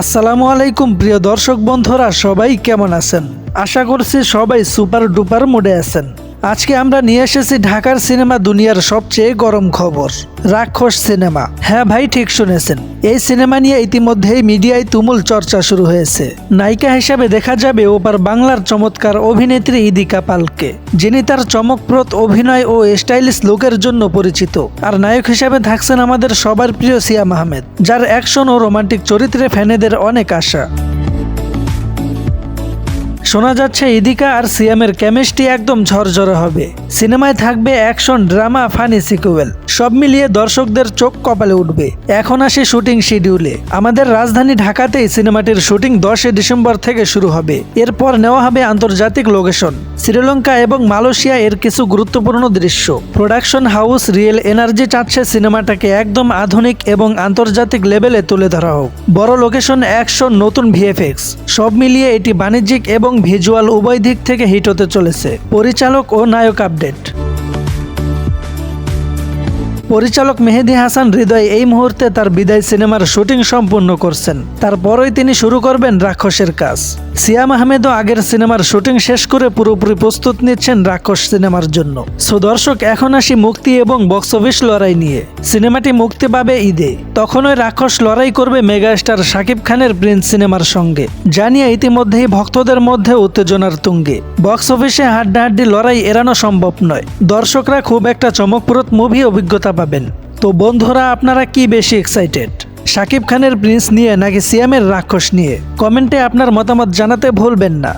আসসালামু আলাইকুম, প্রিয় দর্শক বন্ধুরা, সবাই কেমন আছেন? আশা করছি সবাই সুপার ডুপার মোডে আছেন। আজকে আমরা নিয়ে এসেছি ঢাকার সিনেমা দুনিয়ার সবচেয়ে গরম খবর, রাক্ষস সিনেমা। হ্যাঁ ভাই, ঠিক শুনেছেন। এই সিনেমা নিয়ে ইতিমধ্যেই মিডিয়ায় তুমুল চর্চা শুরু হয়েছে। নায়িকা হিসাবে দেখা যাবে ওপার বাংলার চমৎকার অভিনেত্রী ইদিকা পালকে, যিনি তার চমকপ্রদ অভিনয় ও স্টাইলিশ লুকের জন্য পরিচিত। আর নায়ক হিসাবে থাকছেন আমাদের সবার প্রিয় সিয়াম আহমেদ, যার অ্যাকশন ও রোমান্টিক চরিত্রে ফ্যানেদের অনেক আশা। শোনা যাচ্ছে ইদিকা আর সিয়ামের কেমিস্ট্রি একদম ঝরঝরে হবে। সিনেমায় থাকবে অ্যাকশন, ড্রামা, ফানি সিকুয়েল। সব মিলিয়ে দর্শকদের চোখ কপালে উঠবে। এখন আসে শুটিং শিডিউলে। আমাদের রাজধানী ঢাকাতেই সিনেমাটির শুটিং দশই ডিসেম্বর থেকে শুরু হবে। এরপর নেওয়া হবে আন্তর্জাতিক লোকেশন। শ্রীলঙ্কা এবং মালয়েশিয়া এর কিছু গুরুত্বপূর্ণ দৃশ্য। প্রোডাকশন হাউস রিয়েল এনার্জি চাচ্ছে সিনেমাটাকে একদম আধুনিক এবং আন্তর্জাতিক লেভেলে তুলে ধরা হোক। বড় লোকেশন অ্যাকশন, নতুন ভিএফএক্স। সব মিলিয়ে এটি বাণিজ্যিক এবং ভিজুয়াল উভয় দিক থেকে হিট হতে চলেছে। পরিচালক ও নায়ক আপডেট পরিচালক মেহেদি হাসান হৃদয় এই মুহূর্তে তার বিদায় সিনেমার শুটিং সম্পূর্ণ করছেন। তারপরই তিনি শুরু করবেন রাক্ষসের কাজ। সিয়াম আহমেদও আগের সিনেমার শুটিং শেষ করে পুরোপুরি প্রস্তুত নিচ্ছেন রাক্ষস সিনেমার জন্য। সো দর্শক এখন আসি মুক্তি এবং বক্স অফিস লড়াই নিয়ে। সিনেমাটি মুক্তি পাবে ঈদে। তখনই রাক্ষস লড়াই করবে মেগাস্টার শাকিব খানের প্রিন্স সিনেমার সঙ্গে। জানিয়ে ইতিমধ্যেই ভক্তদের মধ্যে উত্তেজনার তুঙ্গে। বক্স অফিসে হাড্ডাহাড্ডি লড়াই এড়ানো সম্ভব নয়। দর্শকরা খুব একটা চমকপ্রদ মুভি অভিজ্ঞতা পাবেন। তো বন্ধুরা, আপনারা কি বেশি এক্সাইটেড শাকিব খানের প্রিন্স নিয়ে নাকি সিয়ামের রাক্ষস নিয়ে? কমেন্টে আপনার মতামত জানাতে ভুলবেন না।